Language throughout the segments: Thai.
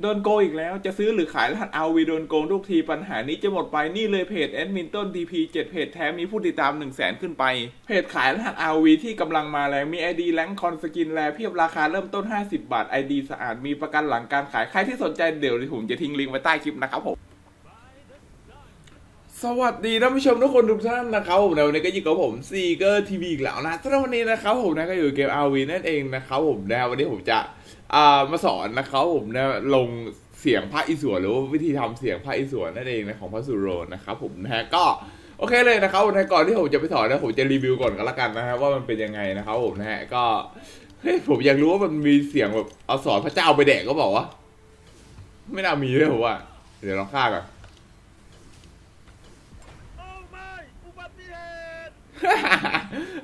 โดนโกงอีกแล้วจะซื้อหรือขายรหัสเอาวีโดนโกงทุกทีปัญหานี้จะหมดไปนี่เลยเพจแอดมินต้นทีพีเจ็ดเพจแท้มีผู้ติดตาม1 0 0 0 0แสนขึ้นไป เพจขายรหัสอวีที่กำลังมาแรงมี ID แลงคอนสกินแลเพียบราคาเริ่มต้น 50 บาท ID สะอาดมีประกันหลังการขายใครที่สนใจเดี๋ยวผมจะทิ้งลิงก์ไว้ใต้คลิปนะครับผม สวัสดีท่านผู้ชมทุกคนทุกท่านนะครับผมในวันนี้ก็อยู่กับผมซีเกอร์ทีวีอีกแล้วนะสำหรับวันนี้นะครับผมนะก็อยู่เกม RV นั่นเองนะครับผมนะวันนี้ผมจะอ่ามาสอนนะครับผมนะลงเสียงพระอิศวรหรือว่าวิธีทำเสียงพระอิศวรนั่นเองนะของพระสุโรนะครับผมนะฮะก็โอเคเลยนะครับในก่อนที่ผมจะไปสอนนะผมจะรีวิวก่อนกันละกันนะฮะว่ามันเป็นยังไงนะครับผมนะฮะก็เฮ้ยผมอยากรู้ว่ามันมีเสียงแบบเอาสอนพระเจ้าไปแดกก็บอกว่าไม่น่ามีเลยผมว่าเดี๋ยวลองฆ่าก่อน โอ้ไม่อุบัติเหตุ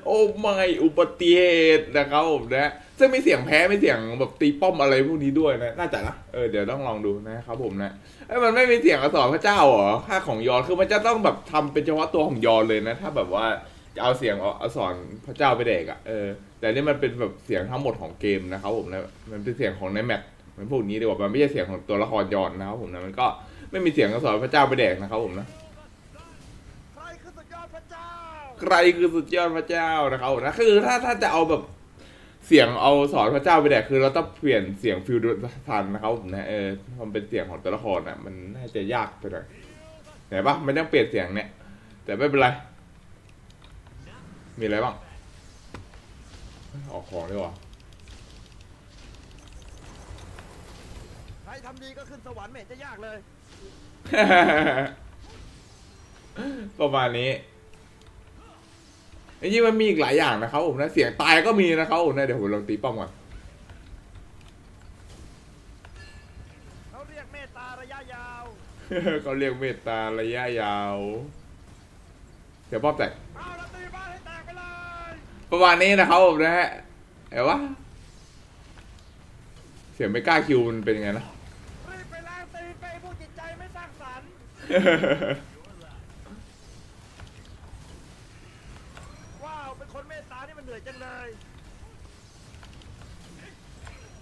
โอ้ไม่อุบัติเหตุนะครับผมนะซึ่งมีเสียงแพ้ไมีเสียงแบบตีป้อมอะไรพวกนี้ด้วยนะน่าจะนะเออเดี๋ยวต้องลองดูนะครับผมนะไอ้มันไม่มีเสียงอักษรพระเจ้าหรอค่าของยอนคือมันจะต้องแบบทำเป็นเฉพาะตัวของยอนเลยนะ ถ้าแบบว่าจะเอาเสียงอักษรพระเจ้าไปเด็กอะ่ะเออแต่นี่มันเป็นแบบเสียงทั้งหมดของเกมนะครับผมนะมันเป็นเสียงของในแมปมันพวกนี้ดีกว่ามันไม่ใช่เสียงของตัวละครยอนนะครับผมนะมันก็ไม่มีเสียงอักษรพระเจ้าไปแดกนะครับผมนะใครคือสุดยอดพระเจ้า ใครคือสุดยอดพระเจ้านะครับนะคือถ้าถ้าจะเอาแบบเสียงเอาสอนพระเจ้าไปแดกคือเราต้องเปลี่ยนเสียงฟิลดูทันนะครับผมนะเออมันเป็นเสียงของตัวละครอะ มันน่าจะยากไปหน่อยเห็นปะมันต้องเปลี่ยนเสียงเนี่ย แต่ไม่เป็นไร มีอะไรบ้างออกของดีกว่าใครทำดีก็ขึ้นสวรรค์ไม่เห็นจะยากเลย ประมาณนี้ จริงๆมันมีอีกหลายอย่างนะครับผมนะเสียงตายก็มีนะครับผมนะเดี๋ยวผมลองตีป้อมก่อนเขาเรียกเมตตาระยะยาวเขาเรียกเมตตาระยะยาว เดี๋ยวป้อมแตกเอาละตีบ้านให้แตกไปเลยประมาณนี้นะครับผมนะฮะเอ๋วะเสียงไม่กล้าคิวมันเป็นยังไงนะรีบไปล้างตีนไปผู้จิตใจไม่สร้างสรรค์ว้าวเป็น คนเมตตานี่มันเหนื่อยจังเลย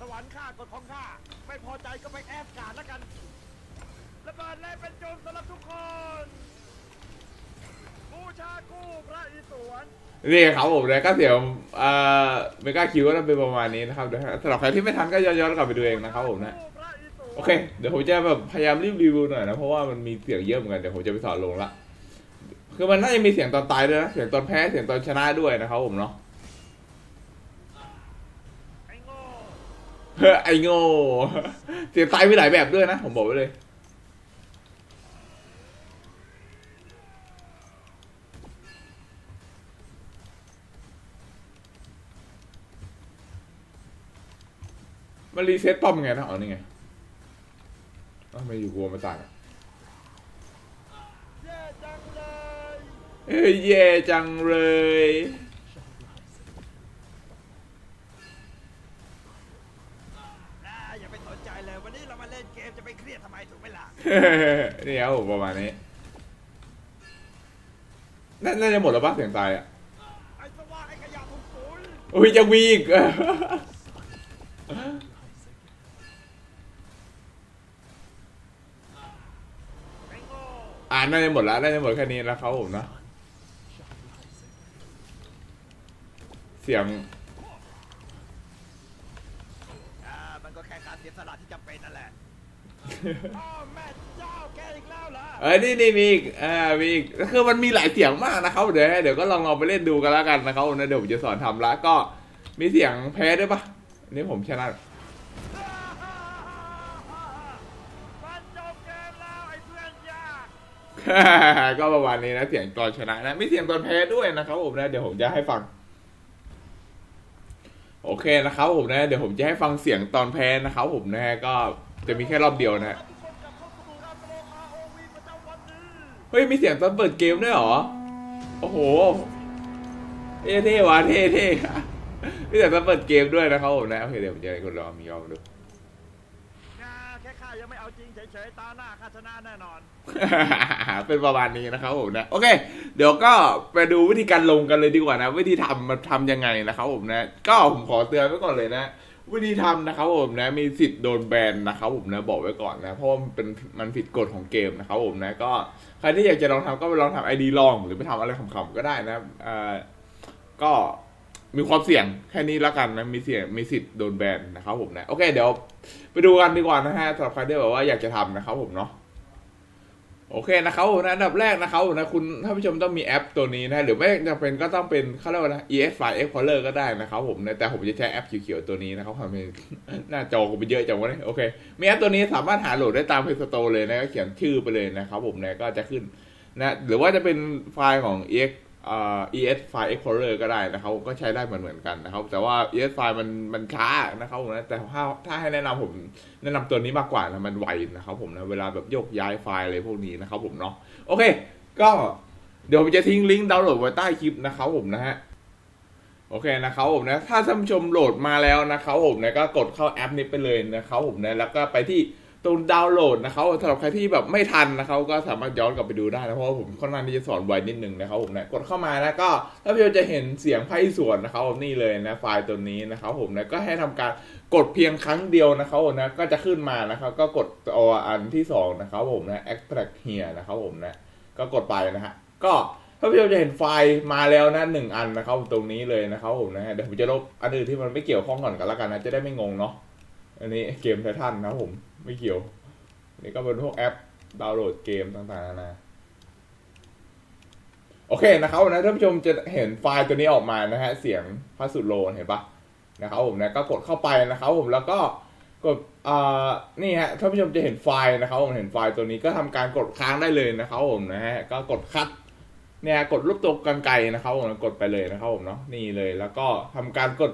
สวรรค์ข้ากฎของข้า ไม่พอใจก็ไปแอบการแล้วกันระเบิดแรงเป็นโจรสำหรับทุกคนบูชากู้พระอิศวรนี่ครับผมนะก็เสียงเอ่อไม่กล้าคิวก็ต้องเป็นประมาณนี้นะครับเดี๋ยวสำหรับใครที่ไม่ทันก็ย้อนๆกลับไปดูเองนะครับผมนะโอเค เดี๋ยวผมจะแบบพยายามรีบรีวิวหน่อยนะ เพราะว่ามันมีเสียงเยอะเหมือนกัน เดี๋ยวผมจะไปสอนลงละ คือมันน่าจะมีเสียงตอนตายด้วยนะเสียงตอนแพ้เสียงตอนชนะด้วยนะครับผมเนาะเฮ้ยไอ้โง่เสียงตายมีหลายแบบด้วยนะ ผมบอกไว้เลยมันรีเซ็ตป้อมไงนะอ๋อนี่ไงเอ้าไม่อยู่กลัวมาตางอะ แย่จังเลย เอ้ยแย่จังเลย อ่าอย่าไปสนใจเลยวันนี้เรามาเล่นเกมจะไปเครียดทำไมถูกไหมล่ะนี่ครับผมประมาณนี้น่าน่าจะหมดแล้วปะเสียงตายอะ ไอ้สว่างไอ้ขยะถุงปุ๋ยอุ้ยยังมีอีก ไอ้โง่อ่านน่าจะหมดแล้วน่าจะหมดแค่นี้แล้วครับผมนะเสียงอ่ามันก็แค่การเสียสละที่จำเป็นนั่นแหละอ้าวแม่เจ้าแกอีกแล้วเหรอ เอ้ยนี่นี่มีอีกอ่ามีอีกคือมันมีหลายเสียงมากนะครับเดี๋ยวเดี๋ยวก็ลองเอาไปเล่นดูกันแล้วกันนะครับนะเดี๋ยวผมจะสอนทำแล้วก็มีเสียงแพ้ด้วยปะอันนี่ผมชนะ มันจบเกมแล้วไอ้เพื่อนยากก็ประมาณนี้นะเสียงตอนชนะนะมีเสียงตอนแพ้ด้วยนะครับผมนะเดี๋ยวผมจะให้ฟัง โอเคนะครับผมนะเดี๋ยวผมจะให้ฟังเสียงตอนแพ้นะครับผมนะฮะก็จะมีแค่รอบเดียวนะฮะเฮ้ยมีเสียงตอนเปิดเกมด้วยเหรอ โอ้โหเท่ๆว่ะเท่เท่มีเสียงตอนเปิดเกมด้วยนะครับผมนะโอเคเดี๋ยวผมจะให้คุณลองมีลองดูายังไม่เอาจริงเฉยๆตาหน้าข้าชนะแน่นอน เป็นประมาณนี้นะครับผมนะ โอเค เดี๋ยวก็ไปดูวิธีการลงกันเลยดีกว่านะ วิธีทำมันทำยังไงนะครับผมนะ ก็ผมขอเตือนไว้ก่อนเลยนะวิธีทำนะครับผมนะมีสิทธิ์โดนแบนนะครับผมนะบอกไว้ก่อนนะเพราะมันเป็นมันผิดกฎของเกมนะครับผมนะก็ใครที่อยากจะลองทำก็ไปลองทำไอดีลองหรือไปทำอะไรขำๆก็ได้นะเอ่อก็ มีความเสี่ยงแค่นี้แล้วกันนะมีเสี่ยงมีสิทธิ์โดนแบนนะครับผมนะโอเคเดี๋ยว ไปดูกันดีกว่านะฮะสำหรับใครที่แบบว่าอยากจะทำนะครับผมเนาะโอเคนะครับผมนะอันดับแรกนะครับผมนะคุณท่านผู้ชมต้องมีแอปตัวนี้นะหรือไม่จำเป็นก็ต้องเป็นเขาเรียกว่านะ ES File Explorer ก็ได้นะครับผมนะแต่ผมจะใช้แอปเขียวๆตัวนี้นะครับความเป็นหน้าจอกูไปเยอะจังวะเนี่ยโอเคมีแอปตัวนี้สามารถหาโหลดได้ตาม Play Store เลยนะก็เขียนชื่อไปเลยนะครับผมนะก็จะขึ้นนะหรือว่าจะเป็นไฟล์ของ EX เอ่า ES File Explorer ก็ได้นะครับก็ใช้ได้เหมือนเหมือนกันนะครับ แต่ว่า ES File มันมันช้านะครับผมนะแต่ถ้าถ้าให้แนะนำผมแนะนำตัวนี้มากกว่านะมันไวนะครับผมนะเวลาแบบโยกย้ายไฟล์อะไรพวกนี้นะครับผมเนาะโอเค ก็เดี๋ยวผมจะทิ้งลิงก์ดาวน์โหลดไว้ใต้คลิปนะครับผมนะฮะโอเคนะครับผมนะถ้าท่านผู้ชมโหลดมาแล้วนะครับผมนะก็กดเข้าแอปนี้ไปเลยนะครับผมนะแล้วก็ไปที่ ตรงดาวน์โหลดนะครับสำหรับใครที่แบบไม่ทันนะครับก็สามารถย้อนกลับไปดูได้นะเพราะว่าผมค่อนข้างที่จะสอนไวนิดนึงนะครับผมนะกดเข้ามาแล้วก็ท่านผู้ชมจะเห็นเสียงไพ่ส่วนนะครับนี่เลยนะไฟล์ตัวนี้นะครับผมนะก็ให้ทำการกดเพียงครั้งเดียวนะครับผมนะก็จะขึ้นมานะครับ ก็กดเอาอันที่สองนะครับผมนะ extract here นะครับผมนะก็กดไปนะฮะก็ท่านผู้ชมจะเห็นไฟล์มาแล้วนะหนึ่งอันนะครับตรงนี้เลยนะครับผมนะเดี๋ยวผมจะลบอันอื่นที่มันไม่เกี่ยวข้องก่อนกันแล้วกันนะจะได้ไม่งงเนาะ อันนี้เกมไททันนะผมไม่เกี่ยวนนี่ก็เป็นพวกแอปดาวน์โหลดเกมต่างๆนานาโอเคนะครับนะท่านผู้ชมจะเห็นไฟล์ตัวนี้ออกมานะฮะเสียงพาสุดโลนเห็นปะนะครับผมนะก็กดเข้าไปนะครับผมแล้วก็กดอ่านี่ฮะท่านผู้ชมจะเห็นไฟล์นะครับผมเห็นไฟล์ตัวนี้ก็ทำการกดค้างได้เลยนะครับผมนะฮะก็กดคัดเนี่ยกดรูปตัวกันไกนะครับผมกดไปเลยนะครับผมเนาะนี่เลยแล้วก็ทำการกด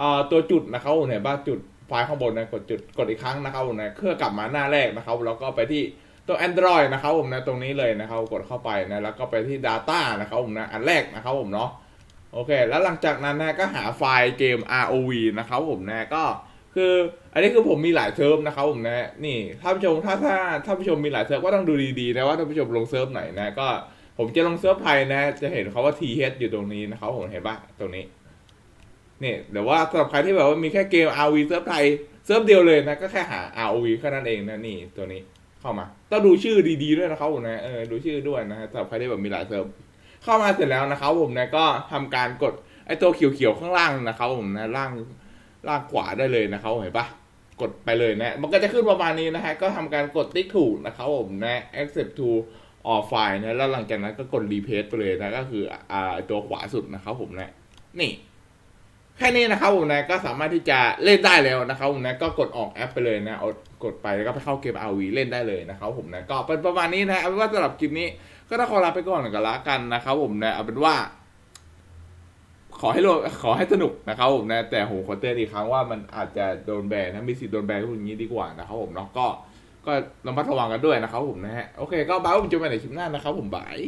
อ่าตัวจุดนะครับผมเห็นปะจุด ไฟล์ข้างบนนะกดจุดกดอีกครั้งนะครับผมนะเพื่อกลับมาหน้าแรกนะครับแล้วก็ไปที่ตัว Android นะครับผมนะตรงนี้เลยนะครับกดเข้าไปนะแล้วก็ไปที่ Data นะครับผมนะอันแรกนะครับผมเนาะโอเค แล้วหลังจากนั้นนะก็หาไฟล์เกม ROV นะครับผมนะก็คืออันนี้คือผมมีหลายเซิร์ฟนะครับผมนะนี่ท่านผู้ชมถ้าถ้าท่านผู้ชมมีหลายเซิร์ฟก็ต้องดูดีๆนะว่าท่านผู้ชมลงเซิร์ฟไหนนะก็ผมจะลงเซิร์ฟไทยนะ จะเห็นเขาว่า TH อยู่ตรงนี้นะครับผมเห็นปะตรงนี้ เดี๋ยวว่าสำหรับใครที่แบบว่ามีแค่เกม RV เซิร์ฟไทยเซิร์ฟเดียวเลยนะก็แค่หา Rv แค่นั้นเองนะนี่ตัวนี้เข้ามาต้องดูชื่อดีๆด้วยนะครับผมนะเออดูชื่อด้วยนะสำหรับใครที่แบบมีหลายเซิร์ฟเข้ามาเสร็จแล้วนะครับผมนะก็ทำการกดไอ้ตัวเขียวๆข้างล่างนะครับผมนะล่างล่างขวาได้เลยนะครับเห็นปะกดไปเลยนะ มันก็จะขึ้นประมาณนี้นะฮะ ก็ทำการกดติ๊กถูกนะครับผมนะ accept to ออกไฟล์นะ แล้วหลังจากนั้นก็กดรีเพสไปเลยนะ ก็คืออ่าตัวขวาสุดนะครับผมนะ นี่ แค่นี้นะครับผมนะก็สามารถที่จะเล่นได้แล้วนะครับผมนะก็กดออกแอปไปเลยนะเอากดไปแล้วก็ไปเข้าเกม RV เล่นได้เลยนะครับผมนะก็เป็นประมาณนี้นะเอาเป็นว่าสำหรับคลิปนี้ ก็ต้องขอลาไปก่อนกันละกันนะครับผมนะเอาเป็นว่า ขอให้โลขอให้สนุกนะครับผมนะ แต่ผมขอเตือนอีกครั้งว่ามันอาจจะโดนแบนนะมีสิทธิ์โดนแบนพวกนี้ดีกว่านะครับผมเนาะก็ก็ระมัดระวังกันด้วยนะครับผมนะฮะโอเคก็บายผมจะไปในคลิปหน้านะครับผมบาย